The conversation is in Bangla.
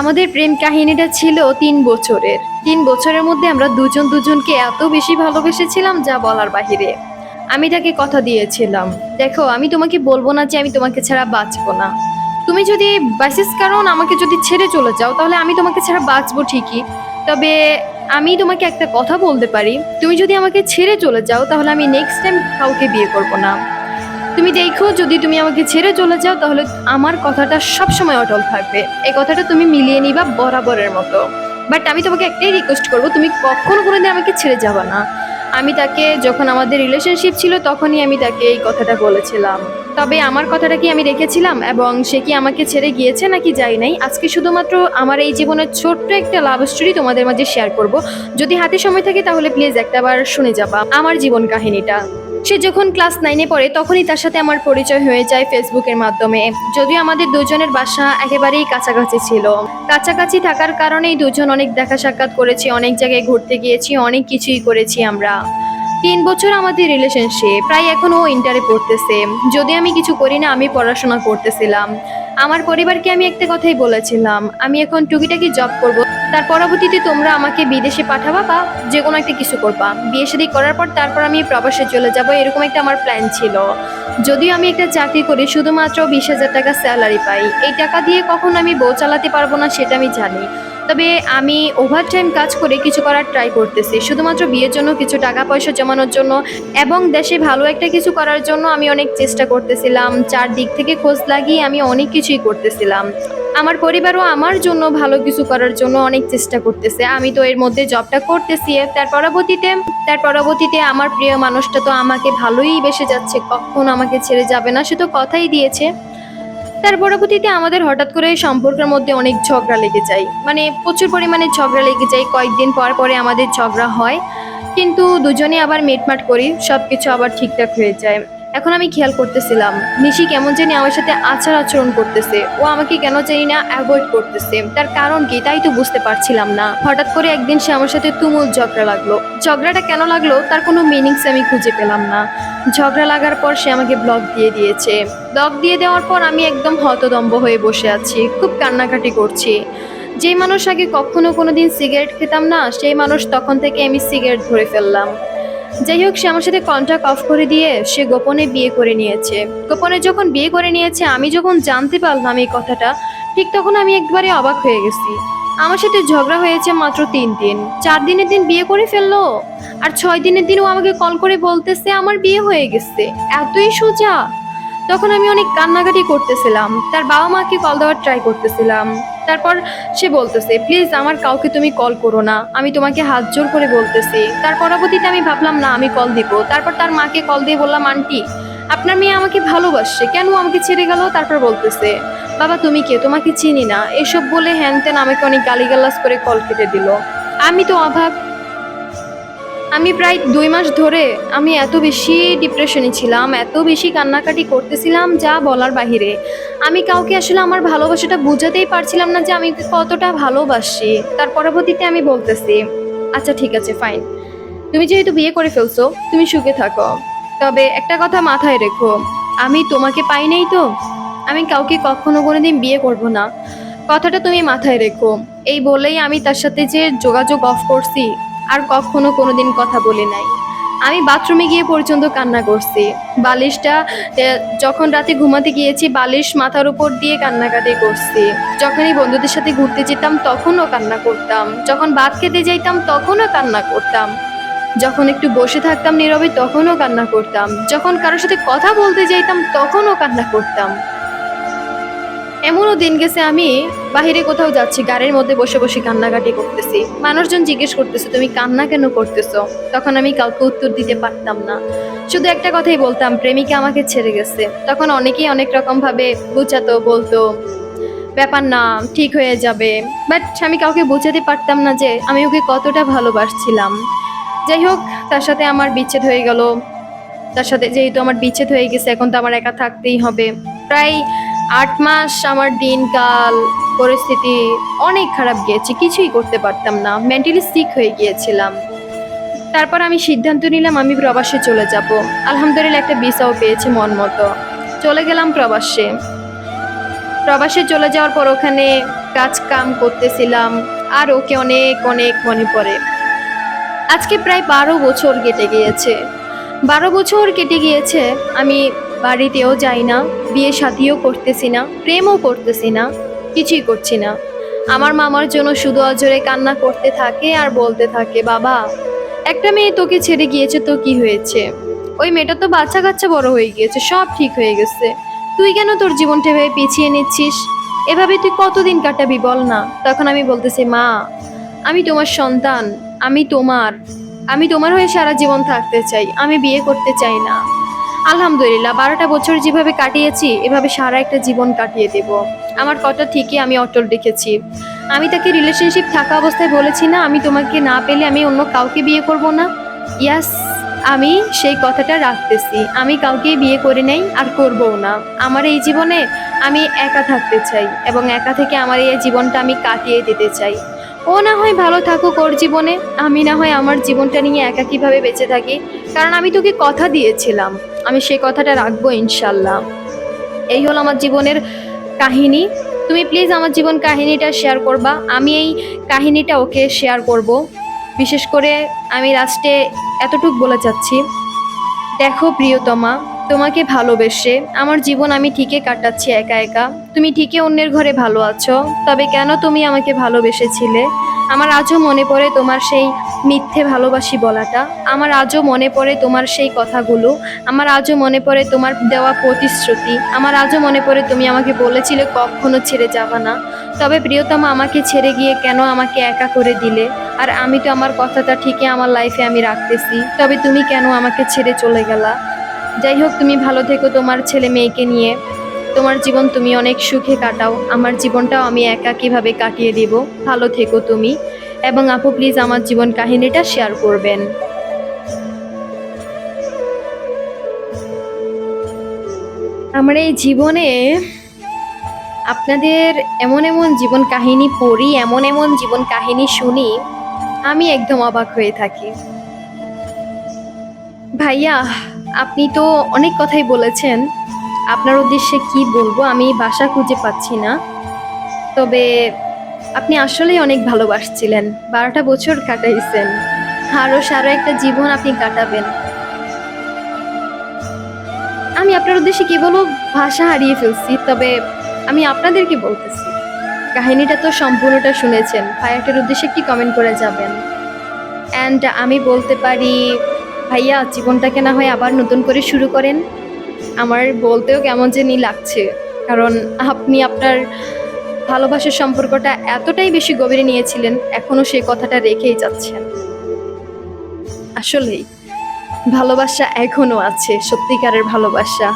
আমাদের প্রেম কাহিনীটা ছিল তিন বছরের। তিন বছরের মধ্যে আমরা দুজন দুজনকে এত বেশি ভালোবেসেছিলাম যা বলার বাহিরে। আমি তাকে কথা দিয়েছিলাম, দেখো, আমি তোমাকে বলব না যে আমি তোমাকে ছাড়া বাঁচবো না। তুমি যদি বাইসিস কারণ আমাকে যদি ছেড়ে চলে যাও, তাহলে আমি তোমাকে ছাড়া বাঁচবো ঠিকই। তবে আমি তোমাকে একটা কথা বলতে পারি, তুমি যদি আমাকে ছেড়ে চলে যাও, তাহলে আমি নেক্সট টাইম কাউকে বিয়ে করব না। তুমি দেখো, যদি তুমি আমাকে ছেড়ে চলে যাও, তাহলে আমার কথাটা সবসময় অটল থাকবে। এই কথাটা তুমি মিলিয়ে নিবা বরাবরের মতো। বাট আমি তোমাকে একটাই রিকোয়েস্ট করব, তুমি কখনো কোনোদিন আমাকে ছেড়ে যাবা না। আমি তাকে যখন আমাদের রিলেশনশিপ ছিল, তখনই আমি তাকে এই কথাটা বলেছিলাম। তবে আমার কথাটা কি আমি রেখেছিলাম? এবং সে কি আমাকে ছেড়ে গিয়েছে নাকি যাই নাই? আজকে শুধুমাত্র আমার এই জীবনের ছোট্ট একটা লাভ স্টোরি তোমাদের মাঝে শেয়ার করব। যদি হাতে সময় থাকে, তাহলে প্লিজ একটাবার শুনে যাবা। আমার জীবন কাহিনীটা। সে যখন ক্লাস নাইনে পড়ে, তখনই তার সাথে আমার পরিচয় হয়ে যায় ফেসবুকের মাধ্যমে। যদিও আমাদের দুজনের বাসা একেবারেই কাছাকাছি ছিল। কাছাকাছি থাকার কারণেই দুজন অনেক দেখা সাক্ষাৎ করেছি, অনেক জায়গায় ঘুরতে গিয়েছি, অনেক কিছুই করেছি আমরা। তিন বছর আমাদের রিলেশনশিপ প্রায় এখনও ও ইন্টারে পড়তেছে। যদি আমি কিছু করি না, আমি পড়াশোনা করতেছিলাম। আমার পরিবারকে আমি একটা কথাই বলেছিলাম, আমি এখন টুকিটাকি জব করব। তার পরবর্তীতে তোমরা আমাকে বিদেশে পাঠাবা বা যে কোনো একটা কিছু করবা। বিয়ে শাদী করার পর তারপর আমি প্রবাসে চলে যাব, এরকম একটা আমার প্ল্যান ছিল। যদিও আমি একটা চাকরি করি, শুধুমাত্র বিশ হাজার টাকা স্যালারি পাই। এই টাকা দিয়ে কখন আমি বউ চালাতে পারব না, সেটা আমি জানি। তবে আমি ওভার টাইম কাজ করে কিছু করার ট্রাই করতেছি। শুধুমাত্র বিয়ের জন্য কিছু টাকা পয়সা জমানোর জন্য এবং দেশে ভালো একটা কিছু করার জন্য আমি অনেক চেষ্টা করতেছিলাম। চারদিক থেকে খোঁজ লাগিয়ে আমি অনেক কিছুই করতেছিলাম। আমার পরিবারও আমার জন্য ভালো কিছু করার জন্য অনেক চেষ্টা করতেছে। আমি তো এর মধ্যে জবটা করতেছি। তার পরবর্তীতে তার পরবর্তীতে আমার প্রিয় মানুষটা তো আমাকে ভালোই বেসে যাচ্ছে। কখন আমাকে ছেড়ে যাবে না, সে তো কথাই দিয়েছে। তার পরবর্তীতে আমাদের হঠাৎ করে সম্পর্কের মধ্যে অনেক ঝগড়া লেগে যায়। মানে প্রচুর পরিমাণে ঝগড়া লেগে যায়। কয়েকদিন পর পরে আমাদের ঝগড়া হয়। কিন্তু দুজনে আবার মেটমাট করি সব কিছু আবার ঠিকঠাক হয়ে যায়। এখন আমি খেয়াল করতেছিলাম, নিশি কেমন জানি আমার সাথে আচার আচরণ করতেছে। ও আমাকে কেন জানি না অ্যাভয়েড করতেছে। তার কারণ কি তাই তো বুঝতে পারছিলাম না। হঠাৎ করে একদিন সে আমার সাথে তুমুল ঝগড়া লাগল। ঝগড়াটা কেন লাগল তার কোনো মিনিংস আমি খুঁজে পেলাম না। ঝগড়া লাগার পর সে আমাকে ব্লক দিয়ে দিয়েছে। ব্লক দিয়ে দেওয়ার পর আমি একদম হতদম্ব হয়ে বসে আছি। খুব কান্নাকাটি করছি। যেই মানুষ আগে কখনো কোনো দিন সিগারেট খেতাম না, সেই মানুষ তখন থেকে আমি সিগারেট ধরে ফেললাম। যাই হোক, সে আমার সাথে কন্ট্যাক্ট অফ করে দিয়ে সে গোপনে বিয়ে করে নিয়েছে। গোপনে যখন বিয়ে করে নিয়েছে, আমি যখন জানতে পারলাম এই কথাটা, ঠিক তখন আমি একবারে অবাক হয়ে গেছি। আমার সাথে ঝগড়া হয়েছে মাত্র তিন দিন। চার দিনের দিন বিয়ে করে ফেলল। আর ছয় দিনের দিন ও আমাকে কল করে বলতেছে আমার বিয়ে হয়ে গেছে। এতই সোজা। তখন আমি অনেক কান্নাকাটি করতেছিলাম। তার বাবা মাকে কল দেওয়ার ট্রাই করতেছিলাম। তারপর সে বলতেছে প্লিজ আমার কাউকে তুমি কল করো না। আমি তোমাকে হাত জোর করে বলতেছি। তার পরবর্তীতে আমি ভাবলাম, না, আমি কল দিব। তারপর তার মাকে কল দিয়ে বললাম, আন্টি, আপনার মেয়ে আমাকে ভালোবাসছে। কেন আমাকে ছেড়ে গেল? তারপর বলতেছে, বাবা, তুমি কে? তোমাকে চিনি না। এসব বলে হ্যান ত্যান আমাকে অনেক গালিগালাজ করে কল কেটে দিল। আমি তো অভাব আমি প্রায় দুই মাস ধরে আমি এত বেশি ডিপ্রেশনে ছিলাম, এত বেশি কান্নাকাটি করতেছিলাম যা বলার বাহিরে। আমি কাউকে আসলে আমার ভালোবাসাটা বুঝাতেই পারছিলাম না যে আমি কতটা ভালোবাসি। তার পরবর্তীতে আমি বলতেছি আচ্ছা ঠিক আছে ফাইন তুমি যেহেতু বিয়ে করে ফেলছো, তুমি সুখে থাকো। তবে একটা কথা মাথায় রেখো, আমি তোমাকে পাই নাই তো। আমি কাউকে কখনো কোনোদিন বিয়ে করব না। কথাটা তুমি মাথায় রেখো। এই বলেই আমি তার সাথে যে যোগাযোগ অফ করছি আর কখনো কোনোদিন কথা বলি নাই। আমি বাথরুমে গিয়ে পর্যন্ত কান্না করছি। বালিশটা যখন রাতে ঘুমাতে গিয়েছি, বালিশ মাথার উপর দিয়ে কান্নাকাটি করছি। যখনই বন্ধুদের সাথে ঘুরতে যেতাম, তখনও কান্না করতাম। যখন ভাত খেতে যাইতাম, তখনও কান্না করতাম। যখন একটু বসে থাকতাম নীরবে, তখনও কান্না করতাম। যখন কারোর সাথে কথা বলতে যাইতাম, তখনও কান্না করতাম। এমনও দিন গেছে আমি বাহিরে কোথাও যাচ্ছি, গাড়ির মধ্যে বসে বসে কান্নাকাটি করতেছি। মানুষজন জিজ্ঞেস করতেছে, তুমি কান্না কেন করতেছো? তখন আমি কাউকে উত্তর দিতে পারতাম না। শুধু একটা কথাই বলতাম, প্রেমিকা আমাকে ছেড়ে গেছে। তখন অনেকেই অনেক রকম ভাবে বুঝাতো, বলতো, ব্যাপার না, ঠিক হয়ে যাবে। বাট আমি কাউকে বোঝাতে পারতাম না যে আমি ওকে কতটা ভালোবাসছিলাম। যাই হোক, তার সাথে আমার বিচ্ছেদ হয়ে গেল। তার সাথে যেহেতু আমার বিচ্ছেদ হয়ে গেছে, এখন তো আমার একা থাকতেই হবে। প্রায় আট মাস আমার দিনকাল, পরিস্থিতি অনেক খারাপ গিয়েছে, কিছুই করতে পারতাম না। মেন্টালি সিক হয়ে গিয়েছিলাম। তারপর আমি সিদ্ধান্ত নিলাম আমি প্রবাসে চলে যাব। আলহামদুলিল্লাহ একটা ভিসাও পেয়েছে মন মতো। চলে গেলাম প্রবাসে। প্রবাসে চলে যাওয়ার পর ওখানে কাজ কাম করতেছিলাম, আর ওকে অনেক অনেক মনে পড়ে। আজকে প্রায় বারো বছর কেটে গিয়েছে। বারো বছর কেটে গিয়েছে, আমি বাড়িতেও যাই না, বিয়ে সাথীও করতেছি না, প্রেমও করতেছি না, কিছুই করছি না। আমার মামার জন্য শুধু অজরে কান্না করতে থাকে আর বলতে থাকে, বাবা, একটা মেয়ে তোকে ছেড়ে গিয়েছে তো কি হয়েছে? ওই মেয়েটা তো বাচ্চা কাচ্চা বড় হয়ে গিয়েছে, সব ঠিক হয়ে গেছে। তুই কেন তোর জীবনটা এভাবে পিছিয়ে নিচ্ছিস? এভাবে তুই কতদিন কাটাবি বল না? তখন আমি বলতেছি, মা, আমি তোমার সন্তান, আমি তোমার আমি তোমার হয়ে সারা জীবন থাকতে চাই, আমি বিয়ে করতে চাই না। আলহামদুলিল্লাহ, বারোটা বছর যেভাবে কাটিয়েছি, এভাবে সারা একটা জীবন কাটিয়ে দেব। আমার কথা ঠিকই আমি অটল রেখেছি। আমি তাকে রিলেশনশিপ থাকা অবস্থায় বলেছি না, আমি তোমাকে না পেলে আমি অন্য কাউকে বিয়ে করব না। ইয়াস আমি সেই কথাটা রাখতেছি। আমি কাউকে বিয়ে করে নেই, আর করবও না। আমার এই জীবনে আমি একা থাকতে চাই এবং একা থেকে আমার এই জীবনটা আমি কাটিয়ে দিতে চাই। ও না হয় ভালো থাকুক ওর জীবনে, আমি না হয় আমার জীবনটা নিয়ে একা কীভাবে বেঁচে থাকি? কারণ আমি তোকে কথা দিয়েছিলাম, আমি সেই কথাটা রাখব ইনশাল্লাহ। এই হলো আমার জীবনের কাহিনী। তুমি প্লিজ আমার জীবন কাহিনীটা শেয়ার করবা। আমি এই কাহিনীটা ওকে শেয়ার করব। বিশেষ করে আমি লাস্টে এতটুক বলে যাচ্ছি। দেখো প্রিয়তমা তোমাকে ভালোবেসে আমার জীবন আমি ঠিকই কাটাচ্ছি একা একা। তুমি ঠিকই অন্যের ঘরে ভালো আছো, তবে কেন তুমি আমাকে ভালোবেসেছিলে? আমার আজও মনে পড়ে তোমার সেই মিথ্যে ভালোবাসি বলাটা। আমার আজও মনে পড়ে তোমার সেই কথাগুলো। আমার আজও মনে পড়ে তোমার দেওয়া প্রতিশ্রুতি। আমার আজও মনে পড়ে তুমি আমাকে বলেছিলে কখনো ছেড়ে যাবা না। তবে প্রিয়তমা আমাকে ছেড়ে গিয়ে কেন আমাকে একা করে দিলে? আর আমি তো আমার কথাটা ঠিকই আমার লাইফে আমি রাখতেছি। তবে তুমি কেন আমাকে ছেড়ে চলে গেলা? যাই হোক, তুমি ভালো থেকো তোমার ছেলে মেয়েকে নিয়ে। তোমার জীবন তুমি অনেক সুখে কাটাও। আমার জীবনটাও আমি একা কীভাবে কাটিয়ে দিব? ভালো থেকো তুমি। এবং আপু প্লিজ আমার জীবন কাহিনীটা শেয়ার করবেন। আমার এই জীবনে আপনাদের এমন এমন জীবন কাহিনী পড়ি, এমন এমন জীবন কাহিনী শুনি, আমি একদম অবাক হয়ে থাকি। ভাইয়া আপনি তো অনেক কথাই বলেছেন। আপনার উদ্দেশ্যে কি বলব আমি ভাষা খুঁজে পাচ্ছি না। তবে আপনি আসলেই অনেক ভালোবাসছিলেন। বারোটা বছর কাটাইছেন। আরও সারো একটা জীবন আপনি কাটাবেন। আমি আপনার উদ্দেশ্যে কি বলব ভাষা হারিয়ে ফেলছি, তবে আমি আপনাদেরকে বলতেছি। কাহিনীটা তো সম্পূর্ণটা শুনেছেন। ভাইয়াটার উদ্দেশ্যে একটি কমেন্ট করে যাবেন? অ্যান্ড আমি বলতে পারি ভাইয়া, জীবনটাকে না হয় আবার নতুন করে শুরু করেন? আমার বলতেও কেমন জানি লাগছে, কারণ আপনি আপনার ভালোবাসার সম্পর্কটা এতটাই বেশি গভীরে নিয়েছিলেন এখনও সেই কথাটা রেখেই যাচ্ছেন। আসলেই, ভালোবাসা এখনও আছে, সত্যিকারের ভালোবাসা।